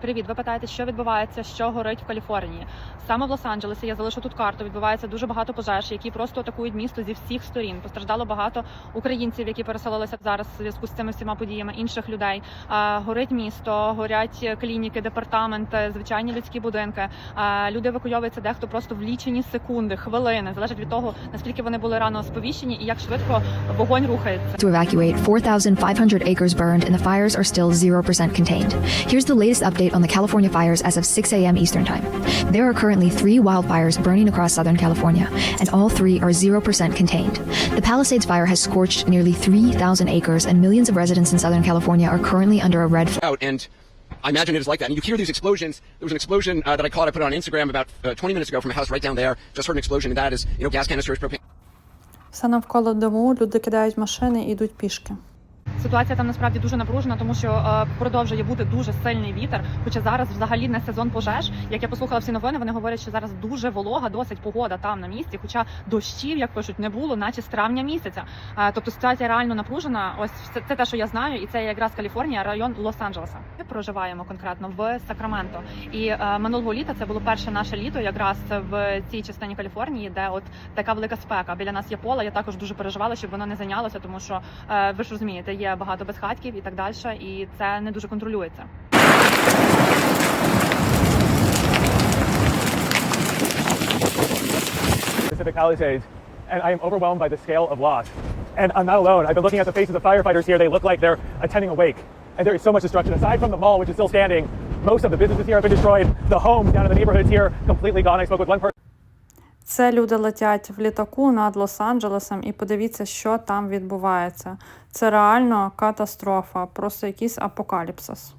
Привіт, ви питаєте, що відбувається, що горить в Каліфорнії. Саме в Лос-Анджелесі я залишу тут карту. Відбувається дуже багато пожеж, які просто атакують місто зі всіх сторін. Постраждало багато українців, які переселилися зараз в зв'язку з цими всіма подіями. Інших людей горить місто, горять клініки, департаменти, звичайні людські будинки. Люди евакуйовуються дехто просто в лічені секунди, хвилини. Залежить від того наскільки вони були рано сповіщені і як швидко вогонь рухається. To evacuate, 4,500 acres burned and the fires are still 0% contained. Here's the latest update on the California fires as of 6 a.m. Eastern Time. There are currently three wildfires burning across Southern California, and all three are 0% contained. The Palisades fire has scorched nearly 3,000 acres, and millions of residents in Southern California are currently under a red out and I imagine it is like that. And you hear these explosions. There was an explosion uh, that I caught. I put it on Instagram about uh, 20 minutes ago from a house right down there. Just heard an explosion, and that is, you know, gas canisters, propane. Все навколо диму, люди кидають машини і йдуть пішки. Ситуація там насправді дуже напружена, тому що е, продовжує бути дуже сильний вітер. Хоча зараз взагалі не сезон пожеж. Як я послухала всі новини, вони говорять, що зараз дуже волога, досить погода там на місці. Хоча дощів, як пишуть, не було, наче з травня місяця. Е, тобто ситуація реально напружена. Ось це, це те, що я знаю, і це якраз Каліфорнія, район Лос-Анджелеса. Ми проживаємо конкретно в Сакраменто. І е, минулого літа це було перше наше літо, якраз в цій частині Каліфорнії, де от така велика спека. Біля нас є поле. Я також дуже переживала, щоб воно не зайнялося, тому що ви ж розумієте, є багато безхатьків і так далі, і це не дуже контролюється. Pacific Palisades, and I am overwhelmed by the scale of loss. And I'm not alone. I've been looking at the faces of firefighters here. They look like they're attending a wake. And there is so much destruction. Aside from the mall, which is still standing, most of the businesses here have been destroyed. The homes down in the neighborhoods here completely gone. I spoke with one person. Це люди летять в літаку над Лос-Анджелесом, і подивіться, що там відбувається. Це реально катастрофа, просто якийсь апокаліпсис.